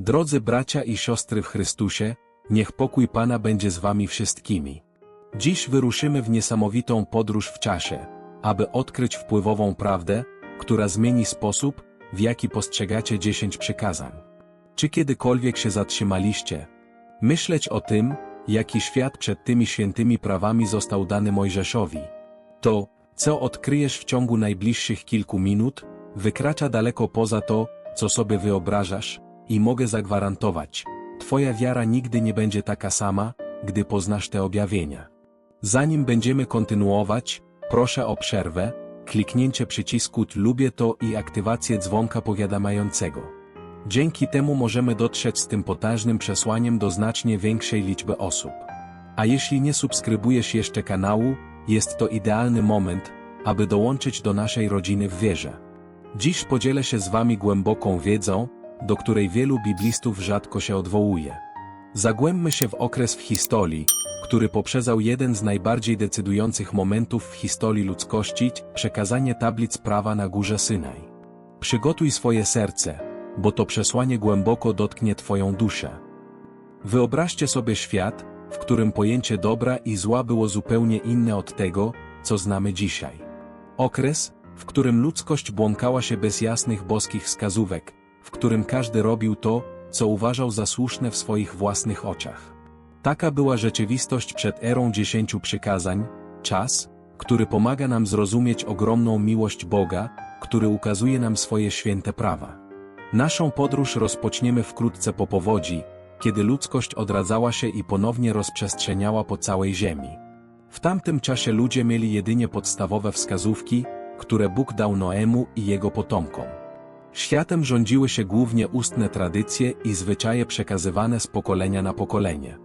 Drodzy bracia i siostry w Chrystusie, niech pokój Pana będzie z wami wszystkimi. Dziś wyruszymy w niesamowitą podróż w czasie, aby odkryć wpływową prawdę, która zmieni sposób, w jaki postrzegacie dziesięć przykazań. Czy kiedykolwiek się zatrzymaliście? Myśleć o tym, jaki świat przed tymi świętymi prawami został dany Mojżeszowi. To, co odkryjesz w ciągu najbliższych kilku minut, wykracza daleko poza to, co sobie wyobrażasz, i mogę zagwarantować, Twoja wiara nigdy nie będzie taka sama, gdy poznasz te objawienia. Zanim będziemy kontynuować, proszę o przerwę, kliknięcie przycisku lubię to i aktywację dzwonka powiadamiającego. Dzięki temu możemy dotrzeć z tym potężnym przesłaniem do znacznie większej liczby osób. A jeśli nie subskrybujesz jeszcze kanału, jest to idealny moment, aby dołączyć do naszej rodziny w wierze. Dziś podzielę się z Wami głęboką wiedzą, do której wielu biblistów rzadko się odwołuje. Zagłębmy się w okres w historii, który poprzedzał jeden z najbardziej decydujących momentów w historii ludzkości przekazanie tablic prawa na górze Synaj. Przygotuj swoje serce, bo to przesłanie głęboko dotknie Twoją duszę. Wyobraźcie sobie świat, w którym pojęcie dobra i zła było zupełnie inne od tego, co znamy dzisiaj. Okres, w którym ludzkość błąkała się bez jasnych boskich wskazówek, w którym każdy robił to, co uważał za słuszne w swoich własnych oczach. Taka była rzeczywistość przed erą dziesięciu przykazań, czas, który pomaga nam zrozumieć ogromną miłość Boga, który ukazuje nam swoje święte prawa. Naszą podróż rozpoczniemy wkrótce po powodzi, kiedy ludzkość odradzała się i ponownie rozprzestrzeniała po całej ziemi. W tamtym czasie ludzie mieli jedynie podstawowe wskazówki, które Bóg dał Noemu i jego potomkom. Światem rządziły się głównie ustne tradycje i zwyczaje przekazywane z pokolenia na pokolenie.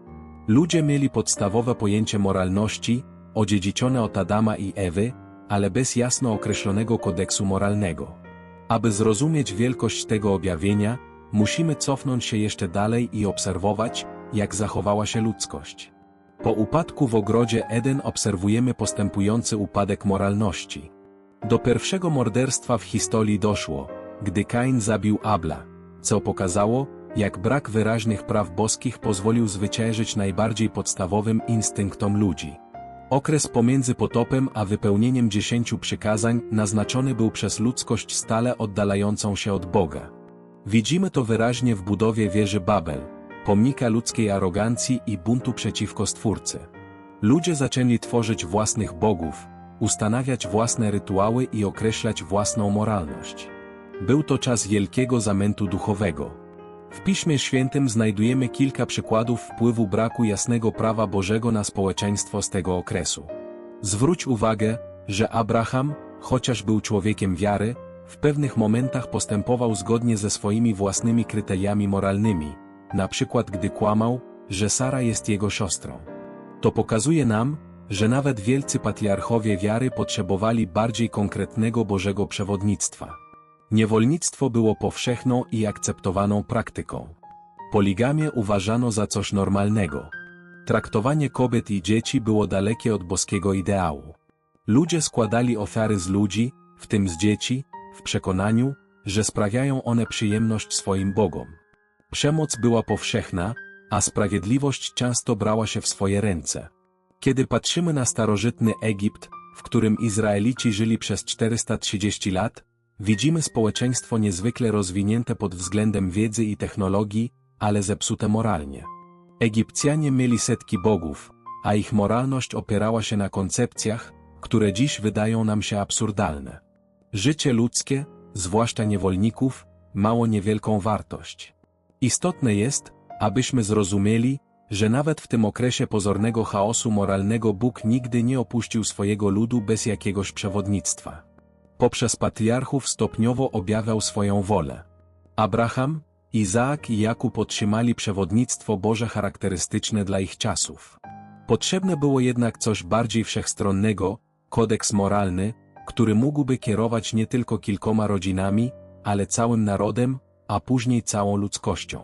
Ludzie mieli podstawowe pojęcie moralności, odziedziczone od Adama i Ewy, ale bez jasno określonego kodeksu moralnego. Aby zrozumieć wielkość tego objawienia, musimy cofnąć się jeszcze dalej i obserwować, jak zachowała się ludzkość. Po upadku w ogrodzie Eden obserwujemy postępujący upadek moralności. Do pierwszego morderstwa w historii doszło, gdy Kain zabił Abla, co pokazało, jak brak wyraźnych praw boskich pozwolił zwyciężyć najbardziej podstawowym instynktom ludzi. Okres pomiędzy potopem a wypełnieniem dziesięciu przykazań naznaczony był przez ludzkość stale oddalającą się od Boga. Widzimy to wyraźnie w budowie wieży Babel, pomnika ludzkiej arogancji i buntu przeciwko Stwórcy. Ludzie zaczęli tworzyć własnych bogów, ustanawiać własne rytuały i określać własną moralność. Był to czas wielkiego zamętu duchowego. W Piśmie Świętym znajdujemy kilka przykładów wpływu braku jasnego prawa Bożego na społeczeństwo z tego okresu. Zwróć uwagę, że Abraham, chociaż był człowiekiem wiary, w pewnych momentach postępował zgodnie ze swoimi własnymi kryteriami moralnymi, na przykład gdy kłamał, że Sara jest jego siostrą. To pokazuje nam, że nawet wielcy patriarchowie wiary potrzebowali bardziej konkretnego Bożego przewodnictwa. Niewolnictwo było powszechną i akceptowaną praktyką. Poligamię uważano za coś normalnego. Traktowanie kobiet i dzieci było dalekie od boskiego ideału. Ludzie składali ofiary z ludzi, w tym z dzieci, w przekonaniu, że sprawiają one przyjemność swoim bogom. Przemoc była powszechna, a sprawiedliwość często brała się w swoje ręce. Kiedy patrzymy na starożytny Egipt, w którym Izraelici żyli przez 430 lat, widzimy społeczeństwo niezwykle rozwinięte pod względem wiedzy i technologii, ale zepsute moralnie. Egipcjanie mieli setki bogów, a ich moralność opierała się na koncepcjach, które dziś wydają nam się absurdalne. Życie ludzkie, zwłaszcza niewolników, mało niewielką wartość. Istotne jest, abyśmy zrozumieli, że nawet w tym okresie pozornego chaosu moralnego Bóg nigdy nie opuścił swojego ludu bez jakiegoś przewodnictwa. Poprzez patriarchów stopniowo objawiał swoją wolę. Abraham, Izaak i Jakub otrzymali przewodnictwo Boże charakterystyczne dla ich czasów. Potrzebne było jednak coś bardziej wszechstronnego, kodeks moralny, który mógłby kierować nie tylko kilkoma rodzinami, ale całym narodem, a później całą ludzkością.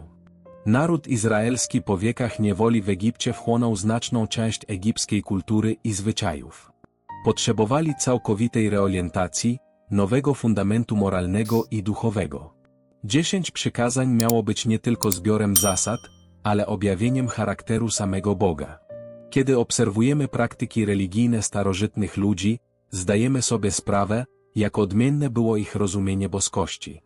Naród izraelski po wiekach niewoli w Egipcie wchłonął znaczną część egipskiej kultury i zwyczajów. Potrzebowali całkowitej reorientacji, nowego fundamentu moralnego i duchowego. Dziesięć przykazań miało być nie tylko zbiorem zasad, ale objawieniem charakteru samego Boga. Kiedy obserwujemy praktyki religijne starożytnych ludzi, zdajemy sobie sprawę, jak odmienne było ich rozumienie boskości.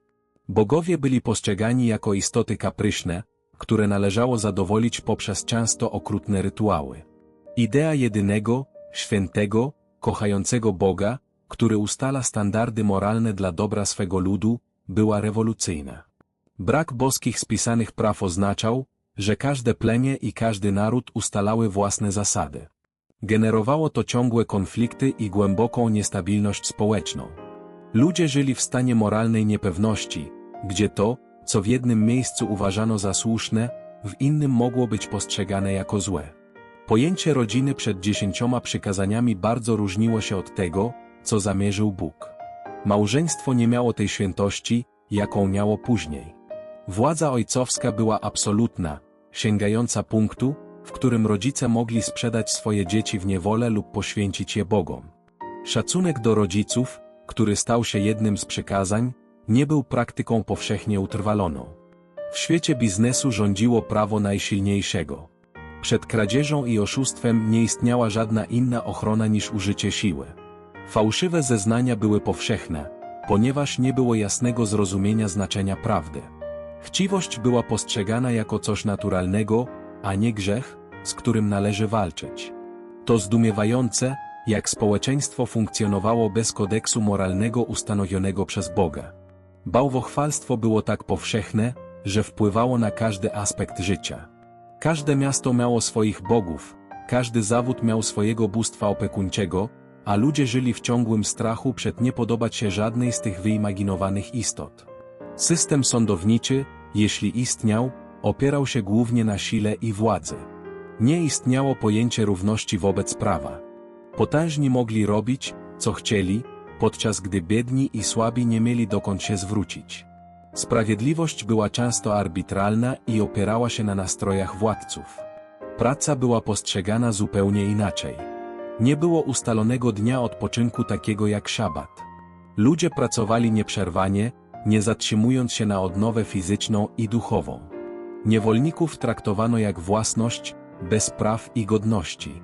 Bogowie byli postrzegani jako istoty kapryśne, które należało zadowolić poprzez często okrutne rytuały. Idea jedynego, świętego, kochającego Boga, który ustala standardy moralne dla dobra swego ludu, była rewolucyjna. Brak boskich spisanych praw oznaczał, że każde plemię i każdy naród ustalały własne zasady. Generowało to ciągłe konflikty i głęboką niestabilność społeczną. Ludzie żyli w stanie moralnej niepewności, gdzie to, co w jednym miejscu uważano za słuszne, w innym mogło być postrzegane jako złe. Pojęcie rodziny przed dziesięcioma przykazaniami bardzo różniło się od tego, co zamierzył Bóg. Małżeństwo nie miało tej świętości, jaką miało później. Władza ojcowska była absolutna, sięgająca punktu, w którym rodzice mogli sprzedać swoje dzieci w niewolę lub poświęcić je Bogom. Szacunek do rodziców, który stał się jednym z przykazań, nie był praktyką powszechnie utrwaloną. W świecie biznesu rządziło prawo najsilniejszego. Przed kradzieżą i oszustwem nie istniała żadna inna ochrona niż użycie siły. Fałszywe zeznania były powszechne, ponieważ nie było jasnego zrozumienia znaczenia prawdy. Chciwość była postrzegana jako coś naturalnego, a nie grzech, z którym należy walczyć. To zdumiewające, jak społeczeństwo funkcjonowało bez kodeksu moralnego ustanowionego przez Boga. Bałwochwalstwo było tak powszechne, że wpływało na każdy aspekt życia. Każde miasto miało swoich bogów, każdy zawód miał swojego bóstwa opiekuńczego, a ludzie żyli w ciągłym strachu przed nie podobać się żadnej z tych wyimaginowanych istot. System sądowniczy, jeśli istniał, opierał się głównie na sile i władzy. Nie istniało pojęcie równości wobec prawa. Potężni mogli robić, co chcieli, podczas gdy biedni i słabi nie mieli dokąd się zwrócić. Sprawiedliwość była często arbitralna i opierała się na nastrojach władców. Praca była postrzegana zupełnie inaczej. Nie było ustalonego dnia odpoczynku takiego jak szabat. Ludzie pracowali nieprzerwanie, nie zatrzymując się na odnowę fizyczną i duchową. Niewolników traktowano jak własność, bez praw i godności.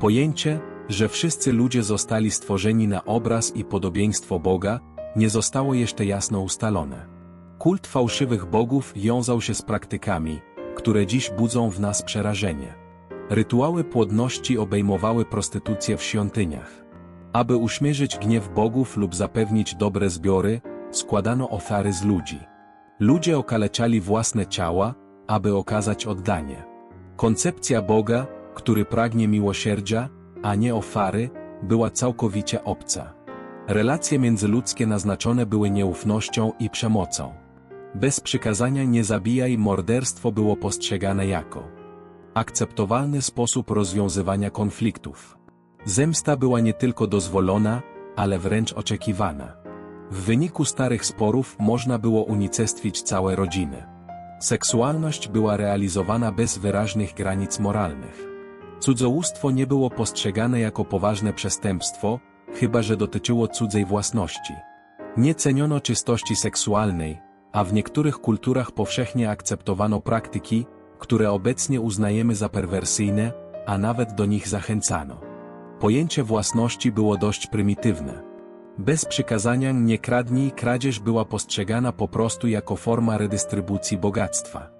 Pojęcie, że wszyscy ludzie zostali stworzeni na obraz i podobieństwo Boga, nie zostało jeszcze jasno ustalone. Kult fałszywych bogów wiązał się z praktykami, które dziś budzą w nas przerażenie. Rytuały płodności obejmowały prostytucję w świątyniach. Aby uśmierzyć gniew bogów lub zapewnić dobre zbiory, składano ofiary z ludzi. Ludzie okaleczali własne ciała, aby okazać oddanie. Koncepcja Boga, który pragnie miłosierdzia, a nie ofiary, była całkowicie obca. Relacje międzyludzkie naznaczone były nieufnością i przemocą. Bez przykazania nie zabijaj morderstwo było postrzegane jako akceptowalny sposób rozwiązywania konfliktów. Zemsta była nie tylko dozwolona, ale wręcz oczekiwana. W wyniku starych sporów można było unicestwić całe rodziny. Seksualność była realizowana bez wyraźnych granic moralnych. Cudzołóstwo nie było postrzegane jako poważne przestępstwo, chyba że dotyczyło cudzej własności. Nie ceniono czystości seksualnej, a w niektórych kulturach powszechnie akceptowano praktyki, które obecnie uznajemy za perwersyjne, a nawet do nich zachęcano. Pojęcie własności było dość prymitywne. Bez przykazania nie kradnij kradzież była postrzegana po prostu jako forma redystrybucji bogactwa.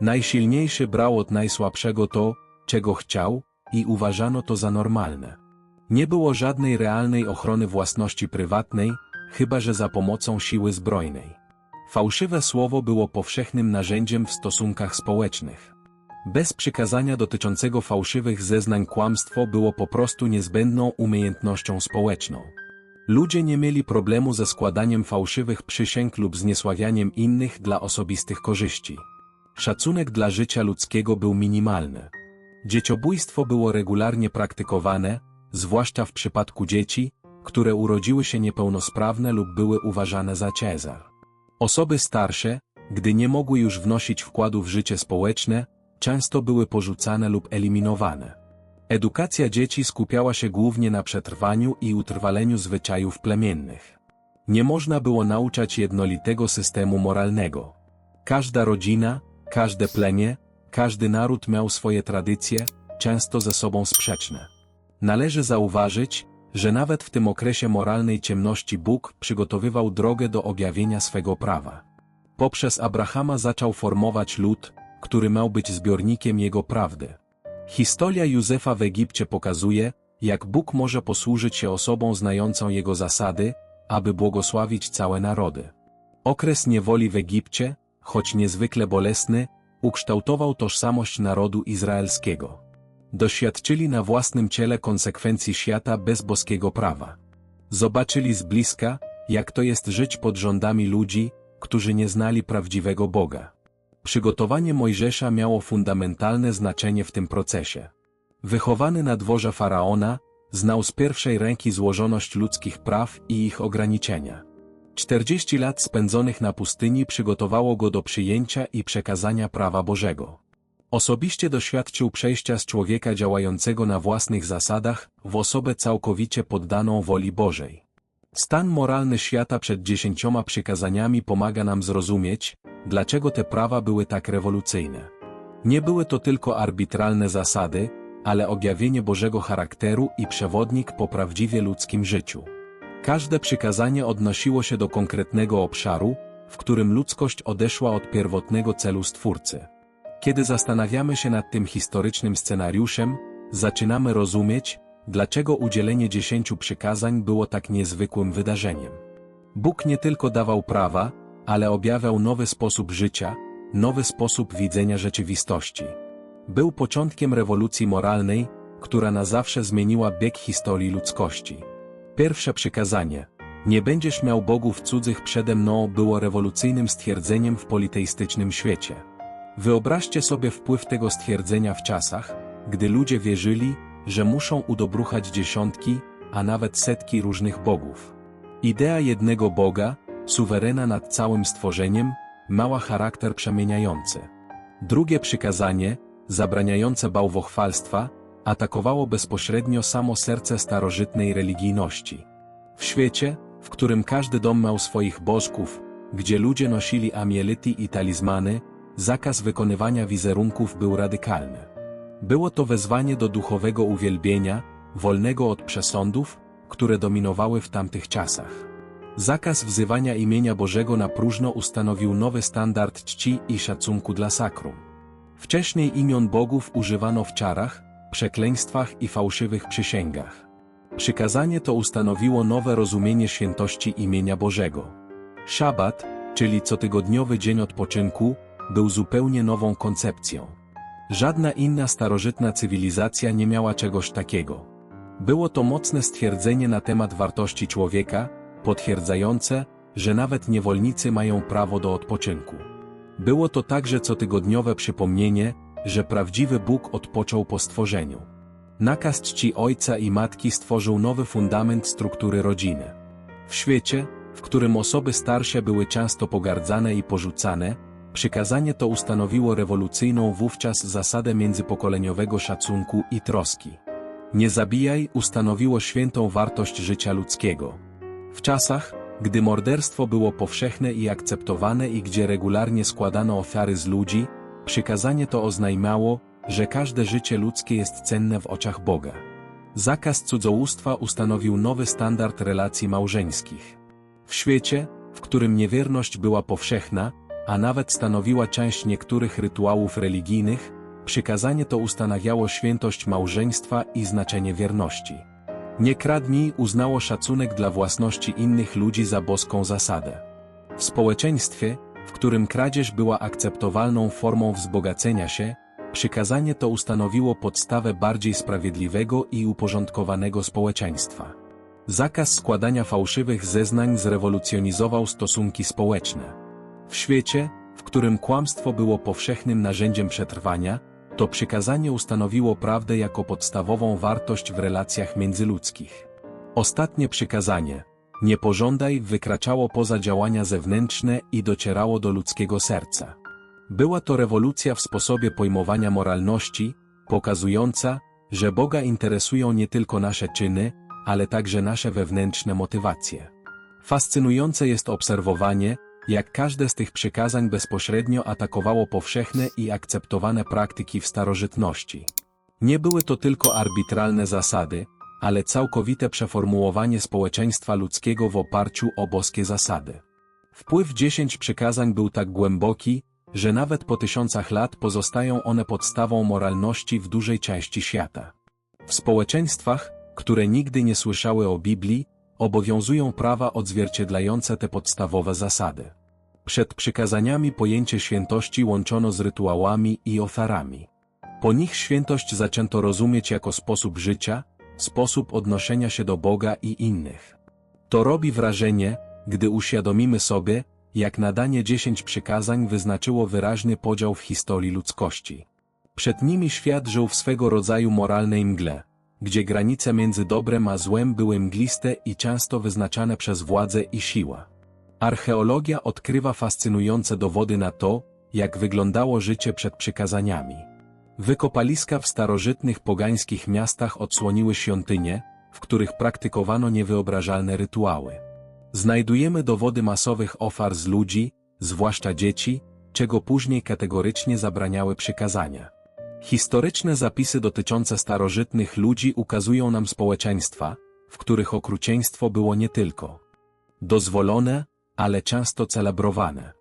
Najsilniejszy brał od najsłabszego to, czego chciał, i uważano to za normalne. Nie było żadnej realnej ochrony własności prywatnej, chyba że za pomocą siły zbrojnej. Fałszywe słowo było powszechnym narzędziem w stosunkach społecznych. Bez przykazania dotyczącego fałszywych zeznań kłamstwo było po prostu niezbędną umiejętnością społeczną. Ludzie nie mieli problemu ze składaniem fałszywych przysięg lub zniesławianiem innych dla osobistych korzyści. Szacunek dla życia ludzkiego był minimalny. Dzieciobójstwo było regularnie praktykowane, zwłaszcza w przypadku dzieci, które urodziły się niepełnosprawne lub były uważane za Cezar. Osoby starsze, gdy nie mogły już wnosić wkładu w życie społeczne, często były porzucane lub eliminowane. Edukacja dzieci skupiała się głównie na przetrwaniu i utrwaleniu zwyczajów plemiennych. Nie można było nauczać jednolitego systemu moralnego. Każda rodzina, każde plemię, każdy naród miał swoje tradycje, często ze sobą sprzeczne. Należy zauważyć, że nawet w tym okresie moralnej ciemności Bóg przygotowywał drogę do objawienia swego prawa. Poprzez Abrahama zaczął formować lud, który miał być zbiornikiem jego prawdy. Historia Józefa w Egipcie pokazuje, jak Bóg może posłużyć się osobą znającą jego zasady, aby błogosławić całe narody. Okres niewoli w Egipcie, choć niezwykle bolesny, ukształtował tożsamość narodu izraelskiego. Doświadczyli na własnym ciele konsekwencji świata bez boskiego prawa. Zobaczyli z bliska, jak to jest żyć pod rządami ludzi, którzy nie znali prawdziwego Boga. Przygotowanie Mojżesza miało fundamentalne znaczenie w tym procesie. Wychowany na dworze faraona, znał z pierwszej ręki złożoność ludzkich praw i ich ograniczenia. 40 lat spędzonych na pustyni przygotowało go do przyjęcia i przekazania prawa Bożego. Osobiście doświadczył przejścia z człowieka działającego na własnych zasadach w osobę całkowicie poddaną woli Bożej. Stan moralny świata przed dziesięcioma przykazaniami pomaga nam zrozumieć, dlaczego te prawa były tak rewolucyjne. Nie były to tylko arbitralne zasady, ale objawienie Bożego charakteru i przewodnik po prawdziwie ludzkim życiu. Każde przykazanie odnosiło się do konkretnego obszaru, w którym ludzkość odeszła od pierwotnego celu Stwórcy. Kiedy zastanawiamy się nad tym historycznym scenariuszem, zaczynamy rozumieć, dlaczego udzielenie dziesięciu przykazań było tak niezwykłym wydarzeniem. Bóg nie tylko dawał prawa, ale objawiał nowy sposób życia, nowy sposób widzenia rzeczywistości. Był początkiem rewolucji moralnej, która na zawsze zmieniła bieg historii ludzkości. Pierwsze przykazanie Nie będziesz miał bogów cudzych przede mną było rewolucyjnym stwierdzeniem w politeistycznym świecie. Wyobraźcie sobie wpływ tego stwierdzenia w czasach, gdy ludzie wierzyli, że muszą udobruchać dziesiątki, a nawet setki różnych bogów. Idea jednego Boga, suwerena nad całym stworzeniem, mała charakter przemieniający. Drugie przykazanie, zabraniające bałwochwalstwa, atakowało bezpośrednio samo serce starożytnej religijności. W świecie, w którym każdy dom miał swoich bożków, gdzie ludzie nosili amielity i talizmany, zakaz wykonywania wizerunków był radykalny. Było to wezwanie do duchowego uwielbienia, wolnego od przesądów, które dominowały w tamtych czasach. Zakaz wzywania imienia Bożego na próżno ustanowił nowy standard czci i szacunku dla sakrum. Wcześniej imion bogów używano w czarach, przekleństwach i fałszywych przysięgach. Przykazanie to ustanowiło nowe rozumienie świętości imienia Bożego. Szabat, czyli cotygodniowy dzień odpoczynku, był zupełnie nową koncepcją. Żadna inna starożytna cywilizacja nie miała czegoś takiego. Było to mocne stwierdzenie na temat wartości człowieka, potwierdzające, że nawet niewolnicy mają prawo do odpoczynku. Było to także cotygodniowe przypomnienie, że prawdziwy Bóg odpoczął po stworzeniu. Nakaz czci ojca i matki stworzył nowy fundament struktury rodziny. W świecie, w którym osoby starsze były często pogardzane i porzucane, przykazanie to ustanowiło rewolucyjną wówczas zasadę międzypokoleniowego szacunku i troski. Nie zabijaj ustanowiło świętą wartość życia ludzkiego. W czasach, gdy morderstwo było powszechne i akceptowane i gdzie regularnie składano ofiary z ludzi, przykazanie to oznajmiało, że każde życie ludzkie jest cenne w oczach Boga. Zakaz cudzołóstwa ustanowił nowy standard relacji małżeńskich. W świecie, w którym niewierność była powszechna, a nawet stanowiła część niektórych rytuałów religijnych, przykazanie to ustanawiało świętość małżeństwa i znaczenie wierności. Nie kradnij uznało szacunek dla własności innych ludzi za boską zasadę. W społeczeństwie, w którym kradzież była akceptowalną formą wzbogacenia się, przykazanie to ustanowiło podstawę bardziej sprawiedliwego i uporządkowanego społeczeństwa. Zakaz składania fałszywych zeznań zrewolucjonizował stosunki społeczne. W świecie, w którym kłamstwo było powszechnym narzędziem przetrwania, to przykazanie ustanowiło prawdę jako podstawową wartość w relacjach międzyludzkich. Ostatnie przykazanie, nie pożądaj, wykraczało poza działania zewnętrzne i docierało do ludzkiego serca. Była to rewolucja w sposobie pojmowania moralności, pokazująca, że Boga interesują nie tylko nasze czyny, ale także nasze wewnętrzne motywacje. Fascynujące jest obserwowanie, jak każde z tych przykazań bezpośrednio atakowało powszechne i akceptowane praktyki w starożytności. Nie były to tylko arbitralne zasady, ale całkowite przeformułowanie społeczeństwa ludzkiego w oparciu o boskie zasady. Wpływ dziesięć przykazań był tak głęboki, że nawet po tysiącach lat pozostają one podstawą moralności w dużej części świata. W społeczeństwach, które nigdy nie słyszały o Biblii, obowiązują prawa odzwierciedlające te podstawowe zasady. Przed przykazaniami pojęcie świętości łączono z rytuałami i ofiarami. Po nich świętość zaczęto rozumieć jako sposób życia, sposób odnoszenia się do Boga i innych. To robi wrażenie, gdy uświadomimy sobie, jak nadanie dziesięć przykazań wyznaczyło wyraźny podział w historii ludzkości. Przed nimi świat żył w swego rodzaju moralnej mgle, gdzie granice między dobrem a złem były mgliste i często wyznaczane przez władzę i siłę. Archeologia odkrywa fascynujące dowody na to, jak wyglądało życie przed przykazaniami. Wykopaliska w starożytnych pogańskich miastach odsłoniły świątynie, w których praktykowano niewyobrażalne rytuały. Znajdujemy dowody masowych ofiar z ludzi, zwłaszcza dzieci, czego później kategorycznie zabraniały przykazania. Historyczne zapisy dotyczące starożytnych ludzi ukazują nam społeczeństwa, w których okrucieństwo było nie tylko dozwolone, ale często celebrowane.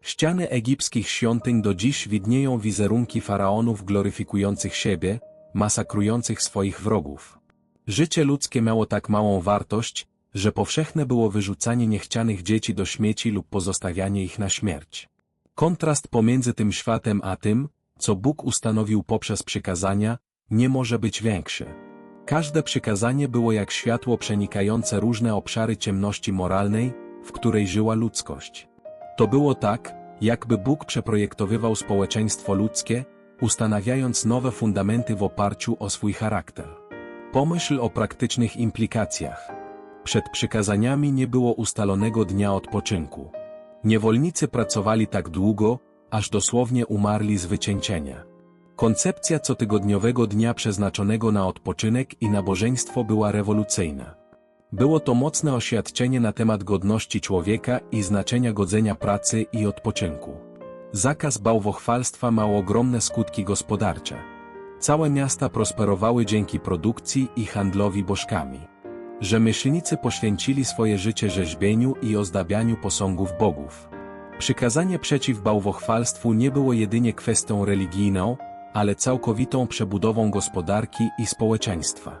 Ściany egipskich świątyń do dziś widnieją wizerunki faraonów gloryfikujących siebie, masakrujących swoich wrogów. Życie ludzkie miało tak małą wartość, że powszechne było wyrzucanie niechcianych dzieci do śmieci lub pozostawianie ich na śmierć. Kontrast pomiędzy tym światem a tym, co Bóg ustanowił poprzez przykazania, nie może być większy. Każde przykazanie było jak światło przenikające różne obszary ciemności moralnej, w której żyła ludzkość. To było tak, jakby Bóg przeprojektowywał społeczeństwo ludzkie, ustanawiając nowe fundamenty w oparciu o swój charakter. Pomyśl o praktycznych implikacjach. Przed przykazaniami nie było ustalonego dnia odpoczynku. Niewolnicy pracowali tak długo, aż dosłownie umarli z wycieńczenia. Koncepcja cotygodniowego dnia przeznaczonego na odpoczynek i nabożeństwo była rewolucyjna. Było to mocne oświadczenie na temat godności człowieka i znaczenia godzenia pracy i odpoczynku. Zakaz bałwochwalstwa miał ogromne skutki gospodarcze. Całe miasta prosperowały dzięki produkcji i handlowi bożkami. Rzemieślnicy poświęcili swoje życie rzeźbieniu i ozdabianiu posągów bogów. Przykazanie przeciw bałwochwalstwu nie było jedynie kwestią religijną, ale całkowitą przebudową gospodarki i społeczeństwa.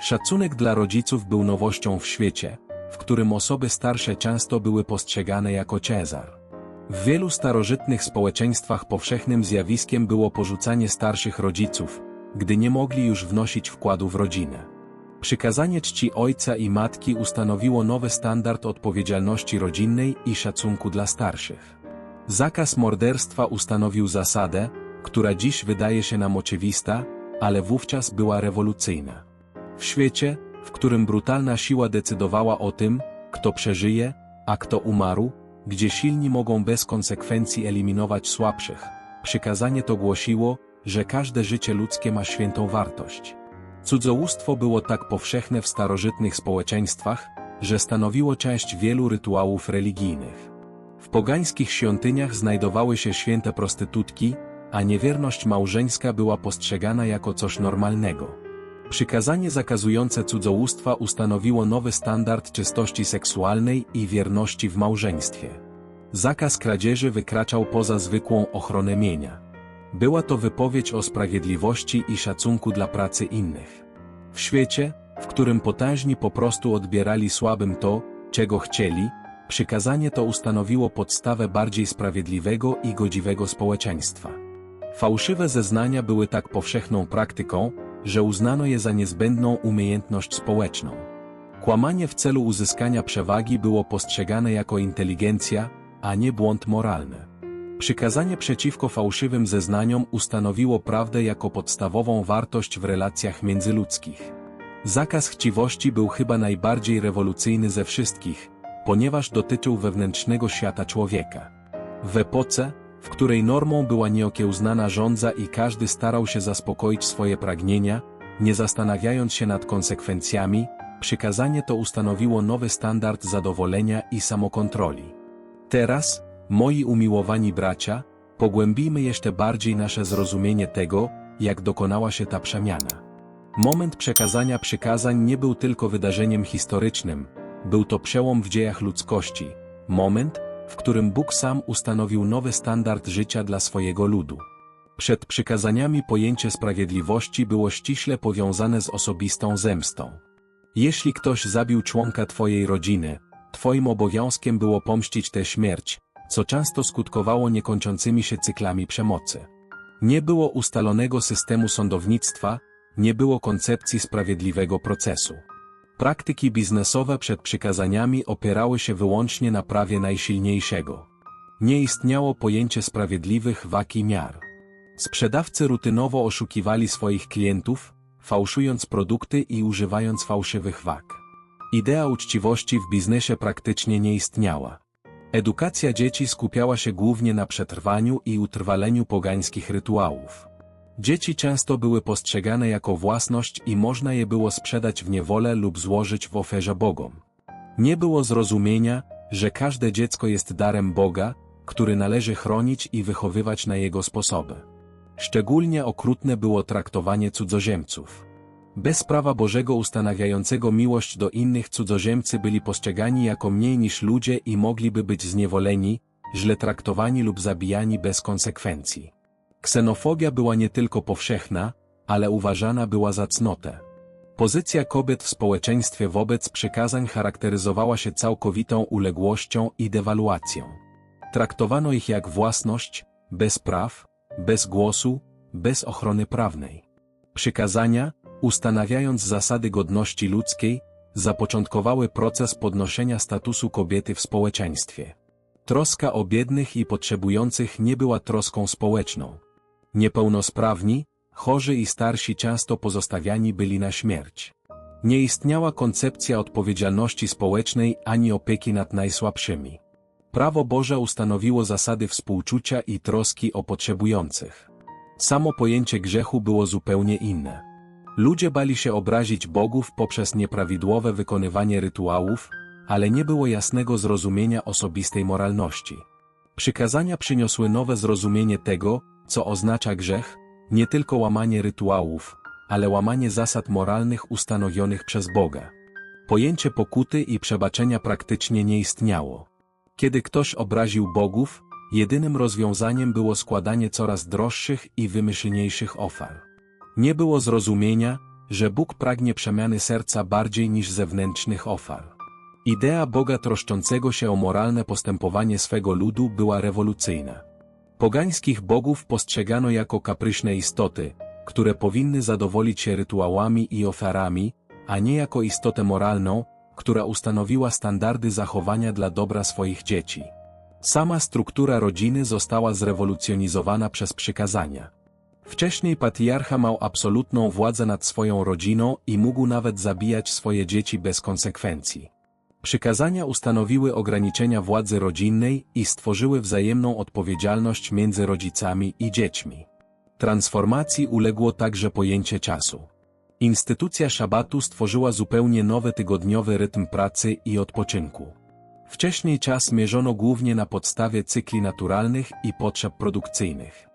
Szacunek dla rodziców był nowością w świecie, w którym osoby starsze często były postrzegane jako Cezar. W wielu starożytnych społeczeństwach powszechnym zjawiskiem było porzucanie starszych rodziców, gdy nie mogli już wnosić wkładu w rodzinę. Przykazanie czci ojca i matki ustanowiło nowy standard odpowiedzialności rodzinnej i szacunku dla starszych. Zakaz morderstwa ustanowił zasadę, która dziś wydaje się nam oczywista, ale wówczas była rewolucyjna. W świecie, w którym brutalna siła decydowała o tym, kto przeżyje, a kto umarł, gdzie silni mogą bez konsekwencji eliminować słabszych, przykazanie to głosiło, że każde życie ludzkie ma świętą wartość. Cudzołóstwo było tak powszechne w starożytnych społeczeństwach, że stanowiło część wielu rytuałów religijnych. W pogańskich świątyniach znajdowały się święte prostytutki, a niewierność małżeńska była postrzegana jako coś normalnego. Przykazanie zakazujące cudzołóstwa ustanowiło nowy standard czystości seksualnej i wierności w małżeństwie. Zakaz kradzieży wykraczał poza zwykłą ochronę mienia. Była to wypowiedź o sprawiedliwości i szacunku dla pracy innych. W świecie, w którym potężni po prostu odbierali słabym to, czego chcieli, przykazanie to ustanowiło podstawę bardziej sprawiedliwego i godziwego społeczeństwa. Fałszywe zeznania były tak powszechną praktyką, że uznano je za niezbędną umiejętność społeczną. Kłamanie w celu uzyskania przewagi było postrzegane jako inteligencja, a nie błąd moralny. Przykazanie przeciwko fałszywym zeznaniom ustanowiło prawdę jako podstawową wartość w relacjach międzyludzkich. Zakaz chciwości był chyba najbardziej rewolucyjny ze wszystkich, ponieważ dotyczył wewnętrznego świata człowieka. W epoce, w której normą była nieokiełznana żądza i każdy starał się zaspokoić swoje pragnienia, nie zastanawiając się nad konsekwencjami, przykazanie to ustanowiło nowy standard zadowolenia i samokontroli. Teraz, moi umiłowani bracia, pogłębijmy jeszcze bardziej nasze zrozumienie tego, jak dokonała się ta przemiana. Moment przekazania przykazań nie był tylko wydarzeniem historycznym, był to przełom w dziejach ludzkości, moment, w którym Bóg sam ustanowił nowy standard życia dla swojego ludu. Przed przykazaniami pojęcie sprawiedliwości było ściśle powiązane z osobistą zemstą. Jeśli ktoś zabił członka twojej rodziny, twoim obowiązkiem było pomścić tę śmierć, co często skutkowało niekończącymi się cyklami przemocy. Nie było ustalonego systemu sądownictwa, nie było koncepcji sprawiedliwego procesu. Praktyki biznesowe przed przykazaniami opierały się wyłącznie na prawie najsilniejszego. Nie istniało pojęcie sprawiedliwych wag i miar. Sprzedawcy rutynowo oszukiwali swoich klientów, fałszując produkty i używając fałszywych wag. Idea uczciwości w biznesie praktycznie nie istniała. Edukacja dzieci skupiała się głównie na przetrwaniu i utrwaleniu pogańskich rytuałów. Dzieci często były postrzegane jako własność i można je było sprzedać w niewolę lub złożyć w oferze Bogom. Nie było zrozumienia, że każde dziecko jest darem Boga, który należy chronić i wychowywać na jego sposoby. Szczególnie okrutne było traktowanie cudzoziemców. Bez prawa Bożego ustanawiającego miłość do innych cudzoziemcy byli postrzegani jako mniej niż ludzie i mogliby być zniewoleni, źle traktowani lub zabijani bez konsekwencji. Ksenofobia była nie tylko powszechna, ale uważana była za cnotę. Pozycja kobiet w społeczeństwie wobec przykazań charakteryzowała się całkowitą uległością i dewaluacją. Traktowano ich jak własność, bez praw, bez głosu, bez ochrony prawnej. Przykazania, ustanawiając zasady godności ludzkiej, zapoczątkowały proces podnoszenia statusu kobiety w społeczeństwie. Troska o biednych i potrzebujących nie była troską społeczną. Niepełnosprawni, chorzy i starsi często pozostawiani byli na śmierć. Nie istniała koncepcja odpowiedzialności społecznej ani opieki nad najsłabszymi. Prawo Boże ustanowiło zasady współczucia i troski o potrzebujących. Samo pojęcie grzechu było zupełnie inne. Ludzie bali się obrazić bogów poprzez nieprawidłowe wykonywanie rytuałów, ale nie było jasnego zrozumienia osobistej moralności. Przykazania przyniosły nowe zrozumienie tego, co oznacza grzech, nie tylko łamanie rytuałów, ale łamanie zasad moralnych ustanowionych przez Boga. Pojęcie pokuty i przebaczenia praktycznie nie istniało. Kiedy ktoś obraził bogów, jedynym rozwiązaniem było składanie coraz droższych i wymyślniejszych ofiar. Nie było zrozumienia, że Bóg pragnie przemiany serca bardziej niż zewnętrznych ofiar. Idea Boga troszczącego się o moralne postępowanie swego ludu była rewolucyjna. Pogańskich bogów postrzegano jako kapryśne istoty, które powinny zadowolić się rytuałami i ofiarami, a nie jako istotę moralną, która ustanowiła standardy zachowania dla dobra swoich dzieci. Sama struktura rodziny została zrewolucjonizowana przez przykazania. Wcześniej patriarcha miał absolutną władzę nad swoją rodziną i mógł nawet zabijać swoje dzieci bez konsekwencji. Przykazania ustanowiły ograniczenia władzy rodzinnej i stworzyły wzajemną odpowiedzialność między rodzicami i dziećmi. Transformacji uległo także pojęcie czasu. Instytucja szabatu stworzyła zupełnie nowy tygodniowy rytm pracy i odpoczynku. Wcześniej czas mierzono głównie na podstawie cykli naturalnych i potrzeb produkcyjnych.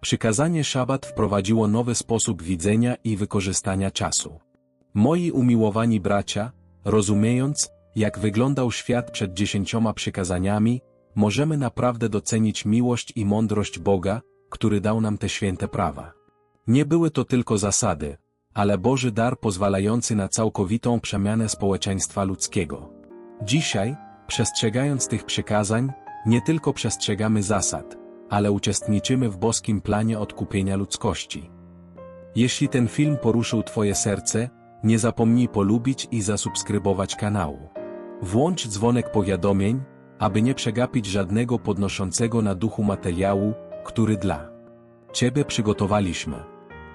Przykazanie szabat wprowadziło nowy sposób widzenia i wykorzystania czasu. Moi umiłowani bracia, rozumiejąc, jak wyglądał świat przed dziesięcioma przykazaniami, możemy naprawdę docenić miłość i mądrość Boga, który dał nam te święte prawa. Nie były to tylko zasady, ale Boży dar pozwalający na całkowitą przemianę społeczeństwa ludzkiego. Dzisiaj, przestrzegając tych przykazań, nie tylko przestrzegamy zasad, ale uczestniczymy w boskim planie odkupienia ludzkości. Jeśli ten film poruszył Twoje serce, nie zapomnij polubić i zasubskrybować kanału. Włącz dzwonek powiadomień, aby nie przegapić żadnego podnoszącego na duchu materiału, który dla Ciebie przygotowaliśmy.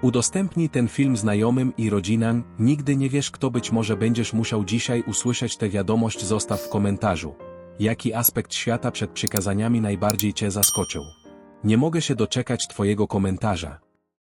Udostępnij ten film znajomym i rodzinom, nigdy nie wiesz kto być może będziesz musiał dzisiaj usłyszeć tę wiadomość zostaw w komentarzu. Jaki aspekt świata przed przykazaniami najbardziej Cię zaskoczył? Nie mogę się doczekać Twojego komentarza.